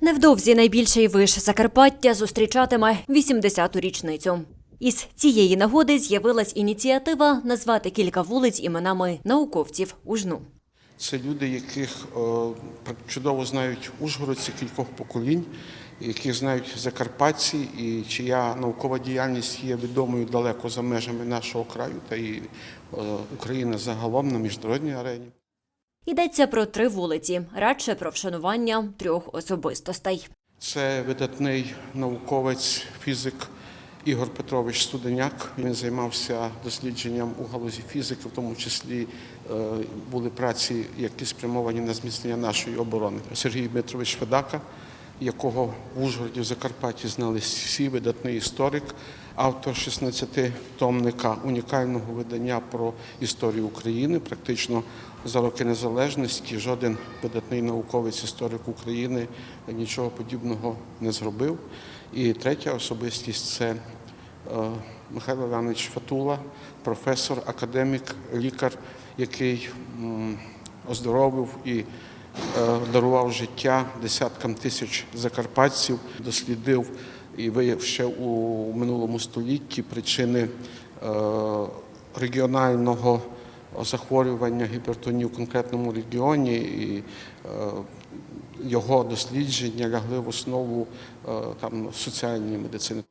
Невдовзі найбільший виш Закарпаття зустрічатиме 80-ту річницю. Із цієї нагоди з'явилась ініціатива назвати кілька вулиць іменами науковців Ужну. Це люди, яких чудово знають ужгородці кількох поколінь, яких знають закарпатці, і чия наукова діяльність є відомою далеко за межами нашого краю та і України загалом на міжнародній арені. Йдеться про три вулиці, радше про вшанування трьох особистостей. Це видатний науковець, фізик Ігор Петрович Студеняк. Він займався дослідженням у галузі фізики, в тому числі е, були праці, які спрямовані на зміцнення нашої оборони. Сергій Дмитрович Федака, якого в Ужгороді в Закарпатті знали всі, видатний історик, автор 16-томника унікального видання про історію України. Практично за роки незалежності жоден видатний науковець історик України нічого подібного не зробив. І третя особистість це е, Михайло Іванович Фатула, професор, академік, лікар, який оздоровив і дарував життя десяткам тисяч закарпатців, дослідив і виявив ще у минулому столітті причини е, регіонального захворювання гіпертонії в конкретному регіоні. І е, його дослідження лягли в основу е, там, соціальної медицини.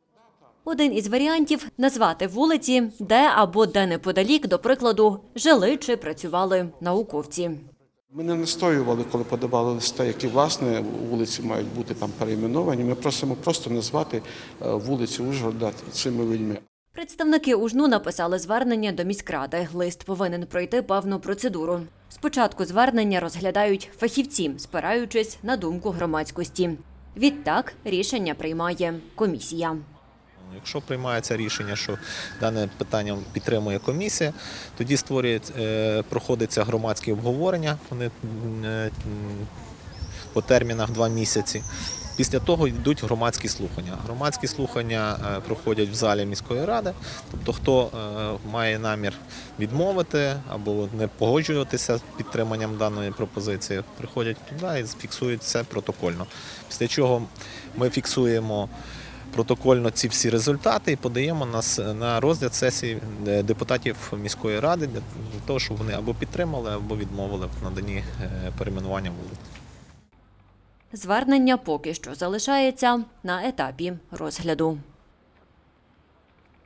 Один із варіантів назвати вулиці, де або де неподалік, до прикладу, жили чи працювали науковці. Ми не настоювали, коли подавали листа, які власне вулиці мають бути там перейменовані. Ми просимо просто назвати е, вулиці Ужгорода цими людьми. Представники УЖНУ написали звернення до міськради. Лист повинен пройти певну процедуру. Спочатку звернення розглядають фахівці, спираючись на думку громадськості. Відтак рішення приймає комісія. Якщо приймається рішення, що дане питання підтримує комісія, тоді створює, е, проходиться громадське обговорення вони, е, по термінах два місяці. Після того йдуть громадські слухання. Громадські слухання е, проходять в залі міської ради. Тобто, хто має намір відмовити або не погоджуватися з підтриманням даної пропозиції, приходять туди і фіксують це протокольно. Після чого ми фіксуємо протокольно ці всі результати і подаємо нас на розгляд сесії е, депутатів міської ради для того, щоб вони або підтримали, або відмовили в наданні е, перейменування вулиць. Звернення поки що залишається на етапі розгляду.